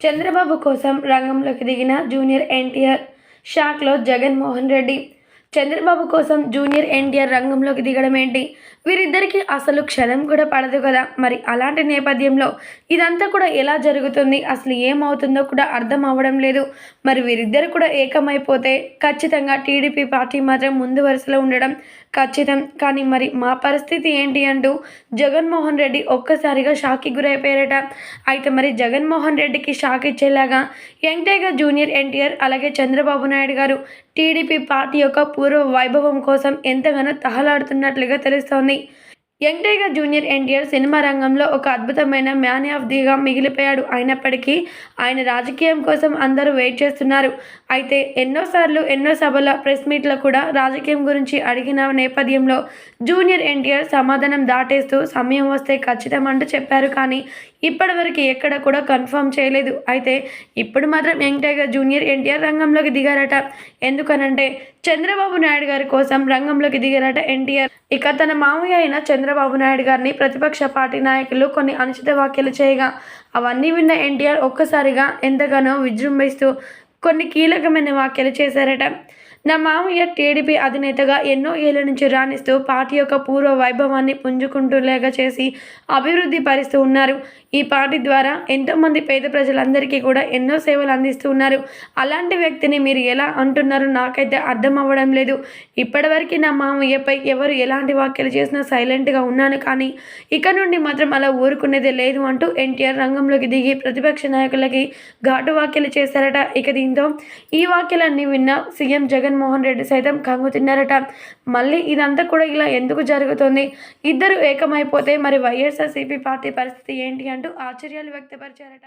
చంద్రబాబు కోసం రంగంలోకి దిగిన జూనియర్ ఎన్టీఆర్ షాక్లో జగన్మోహన్ రెడ్డి చంద్రబాబు కోసం జూనియర్ ఎన్టీఆర్ రంగంలోకి దిగడం ఏంటి? వీరిద్దరికీ అసలు క్షణం కూడా పడదు కదా? మరి అలాంటి నేపథ్యంలో ఇదంతా కూడా ఎలా జరుగుతుంది? అసలు ఏమవుతుందో కూడా అర్థం అవ్వడం లేదు. మరి వీరిద్దరు కూడా ఏకమైపోతే ఖచ్చితంగా టీడీపీ పార్టీ మాత్రం ముందు వరుసలో ఉండడం ఖచ్చితం. కానీ మరి మా పరిస్థితి ఏంటి అంటూ జగన్మోహన్ రెడ్డి ఒక్కసారిగా షాక్కి గురైపోయారట. అయితే మరి జగన్మోహన్ రెడ్డికి షాక్ ఇచ్చేలాగా యంగ్ టైగర్ జూనియర్ ఎన్టీఆర్ అలాగే చంద్రబాబు నాయుడు గారు టీడీపీ పార్టీ యొక్క పూర్వ వైభవం కోసం ఎంతగానో తహలాడుతున్నట్లుగా తెలుస్తోంది. Young tiger junior NTR cinema రంగంలో ఒక అద్భుతమైన మ్యాన్ ఆఫ్ దిగా మిగిలిపోయాడు. అయినప్పటికీ ఆయన రాజకీయం కోసం అందరూ వెయిట్ చేస్తున్నారు. అయితే ఎన్నోసార్లు ఎన్నో సభల ప్రెస్ మీట్లో కూడా రాజకీయం గురించి అడిగిన నేపథ్యంలో జూనియర్ ఎన్టీఆర్ సమాధానం దాటేస్తూ సమయం వస్తే ఖచ్చితం అంటూ చెప్పారు. కానీ ఇప్పటివరకు ఎక్కడ కూడా కన్ఫర్మ్ చేయలేదు. అయితే ఇప్పుడు మాత్రం యంగ్ టైగర్ జూనియర్ ఎన్టీఆర్ రంగంలోకి దిగారట. ఎందుకనంటే చంద్రబాబు నాయుడు గారి కోసం రంగంలోకి దిగారట ఎన్టీఆర్. ఇక తన మామయ్య అయిన చంద్రబాబు నాయుడు గారిని ప్రతిపక్ష పార్టీ నాయకులు కొన్ని అనుచిత వ్యాఖ్యలు చేయగా అవన్నీ విన్న ఎన్టీఆర్ ఒక్కసారిగా ఎంతగానో విజృంభిస్తూ కొన్ని కీలకమైన వ్యాఖ్యలు చేశారట. నా మామయ్య టీడీపీ అధినేతగా ఎన్నో ఏళ్ళ నుంచి రాణిస్తూ పార్టీ యొక్క పూర్వ వైభవాన్ని పుంజుకుంటూలేగా చేసి అభివృద్ధి పరుస్తూ ఉన్నారు. ఈ పార్టీ ద్వారా ఎంతోమంది పేద ప్రజలందరికీ కూడా ఎన్నో సేవలు అందిస్తూ ఉన్నారు. అలాంటి వ్యక్తిని మీరు ఎలా అంటున్నారు? నాకైతే అర్థం అవ్వడం లేదు. ఇప్పటివరకు నా మామయ్యపై ఎవరు ఎలాంటి వ్యాఖ్యలు చేసినా సైలెంట్గా ఉన్నాను కానీ ఇక నుండి మాత్రం అలా ఊరుకునేదే లేదు అంటూ ఎన్టీఆర్ రంగంలోకి దిగి ప్రతిపక్ష నాయకులకి ఘాటు వ్యాఖ్యలు చేశారట. ఇక దీంతో ఈ వ్యాఖ్యలన్నీ విన్న సీఎం జగన్ జగన్మోహన్ రెడ్డి సైతం కంగు తిన్నారట. మళ్ళీ ఇదంతా కూడా ఇలా ఎందుకు జరుగుతుంది? ఇద్దరు ఏకమైపోతే మరి వైఎస్ఆర్సీపీ పార్టీ పరిస్థితి ఏంటి అంటూ ఆశ్చర్యాలు వ్యక్తపరిచారట.